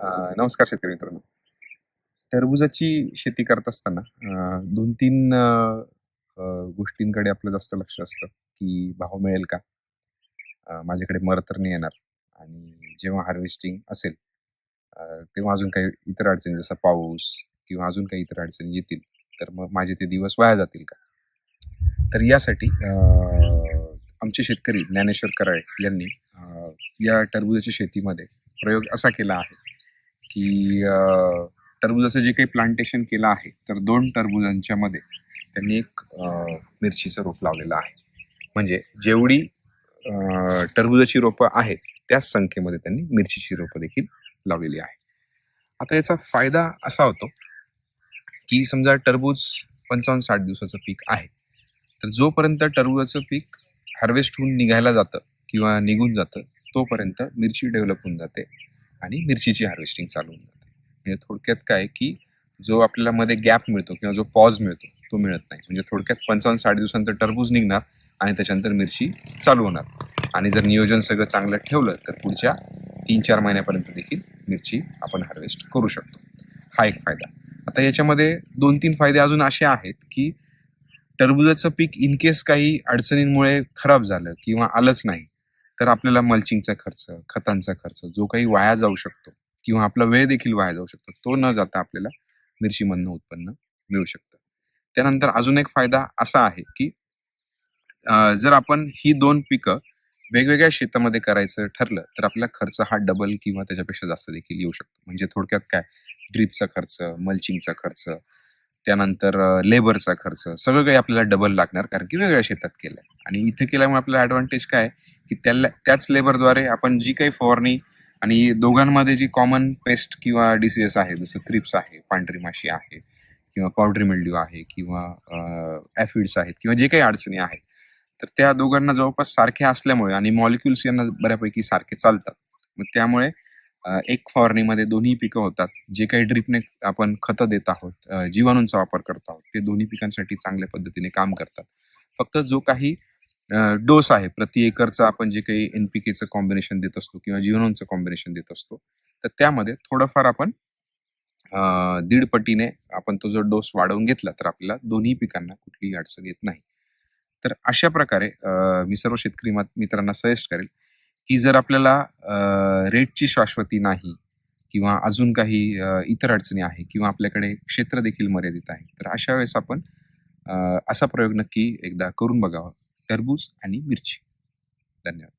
नमस्कार शेतकरी मित्रांनो. टरबूजाची शेती करत असताना दोन तीन गोष्टींकडे आपलं जास्त लक्ष असतं, की भाव मिळेल का? माझ्याकडे मर तर नाही येणार आणि जेव्हा हार्वेस्टिंग असेल तेव्हा अजून काही इतर अडचणी जसं पाऊस किंवा अजून काही इतर अडचणी येतील, तर मग माझे ते दिवस वाया जातील का? तर यासाठी आमचे शेतकरी ज्ञानेश्वर कराळे यांनी या टरबूजाच्या शेतीमध्ये प्रयोग असा केला आहे, की टरबुजाचं टरबूजाचं जे काही प्लांटेशन केलं आहे, तर दोन टरबुजांच्या मध्ये त्यांनी एक मिरचीचं रोप लावलेलं आहे. म्हणजे जेवढी टरबुजाची टरबूजाची रोपं आहेत, त्याच संख्येमध्ये त्यांनी मिरचीची रोपं देखील लावलेली आहे. आता याचा फायदा असा होतो, की समजा टरबूज 55-60 दिवसाचं पीक आहे. तर जोपर्यंत टरबूजाचं पीक हार्वेस्ट होऊन निघायला जातं किंवा निघून जातं, तोपर्यंत मिरची डेव्हलप होऊन जाते आणि मिरचीची हार्वेस्टिंग चालू होऊन जाते. म्हणजे थोडक्यात काय, की जो आपल्याला मध्ये गॅप मिळतो किंवा जो पॉज मिळतो, तो मिळत नाही. म्हणजे थोडक्यात 55-60 दिवसानंतर टरबूज निघणार आणि त्याच्यानंतर मिरची चालू होणार आणि जर नियोजन सगळं चांगलं ठेवलं, तर पुढच्या 3-4 महिन्यापर्यंत देखील मिरची आपण हार्वेस्ट करू शकतो. हा एक फायदा. आता याच्यामध्ये 2-3 फायदे अजून असे आहेत, की टरबूजाचं पीक इनकेस काही अडचणींमुळे खराब झालं किंवा आलंच नाही, तर आपल्याला मल्चिंगचा खर्च, खतांचा खर्च जो काही वाया जाऊ शकतो किंवा आपला वेळ देखील वाया जाऊ शकतो, तो न जाता आपल्याला मिरचीमधनं उत्पन्न मिळू शकतं. त्यानंतर अजून एक फायदा असा आहे, की जर आपण ही दोन पिकं वेगवेगळ्या शेतामध्ये करायचं ठरलं, तर आपला खर्च हा डबल किंवा त्याच्यापेक्षा जास्त देखील येऊ शकतो. म्हणजे थोडक्यात काय, ड्रीपचा खर्च, मल्चिंगचा खर्च, त्यानंतर लेबरचा खर्च, सगळं काही आपल्याला डबल लागणार कारण की वेगळ्या शेतात केलंय. आणि इथे केल्यामुळे आपल्याला ॲडव्हांटेज काय आहे, की त्याला त्याच लेबरद्वारे आपण जी काही फवारणी आणि दोघांमध्ये जी कॉमन पेस्ट किंवा डिसीजेस आहे, जसं थ्रिप्स आहे, पांढरी माशी आहे किंवा पावडरी मिल्ड्यू आहे किंवा ॲफिड्स आहेत किंवा जे काही अडचणी आहेत, तर त्या दोघांना जवळपास सारख्या असल्यामुळे आणि मॉलिक्युल्स यांना बऱ्यापैकी सारखे चालतात. मग त्यामुळे अ, एक फवारणीमध्ये दोन्ही पिकं होतात. जे काही ड्रिपने आपण खतं देत आहोत, अ, जीवाणूंचा वापर करत आहोत, ते दोन्ही पिकांसाठी चांगल्या पद्धतीने काम करतात. फक्त जो काही अ, डोस आहे प्रति एकरचा आपण जे काही एन-पी-केचं कॉम्बिनेशन देत असतो किंवा जीवाणूंचं कॉम्बिनेशन देत असतो, तर त्यामध्ये थोडंफार आपण अ, दीड पटीने आपण तो जर डोस वाढवून घेतला, तर आपल्याला दोन्ही पिकांना कुठलीही अडचण येत नाही. तर अशा प्रकारे अ, मी सर्व शेतकरी मित्रांना सजेस्ट करेल, की जर आपल्याला रेटची शाश्वती नाही किंवा अजून काही इतर अडचणी आहे किंवा आपल्याकडे क्षेत्र देखील मर्यादित आहे, तर अशा वेळेस आपण असा प्रयोग नक्की एकदा करून बघावा. टरबूज आणि मिरची. धन्यवाद.